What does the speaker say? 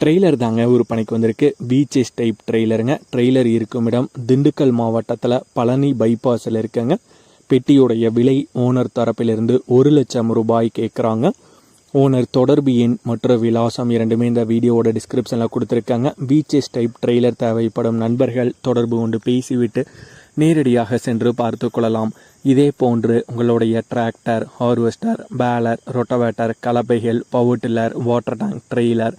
Trailer தாங்க விற்பனைக்கு வந்திருக்கு. பீச்சஸ் டைப் ட்ரெய்லருங்க ட்ரெய்லர் இருக்கும் இடம் திண்டுக்கல் மாவட்டத்தில் பழனி பைபாஸில் இருக்குங்க. பெட்டியுடைய விலை ஓனர் தரப்பிலிருந்து ஒரு லட்சம் ரூபாய் கேட்குறாங்க ஓனர் தொடர்பு எண் மற்றும் விலாசம் இரண்டுமே இந்த வீடியோவோட டிஸ்கிரிப்ஷனில் கொடுத்துருக்காங்க. பீச்சஸ் டைப் ட்ரெய்லர் தேவைப்படும் நண்பர்கள் தொடர்பு கொண்டு பேசிவிட்டு நேரடியாக சென்று பார்த்து கொள்ளலாம். இதே போன்று உங்களுடைய tractor harvester baler rotavator கலப்பைகள் power tiller water tank trailer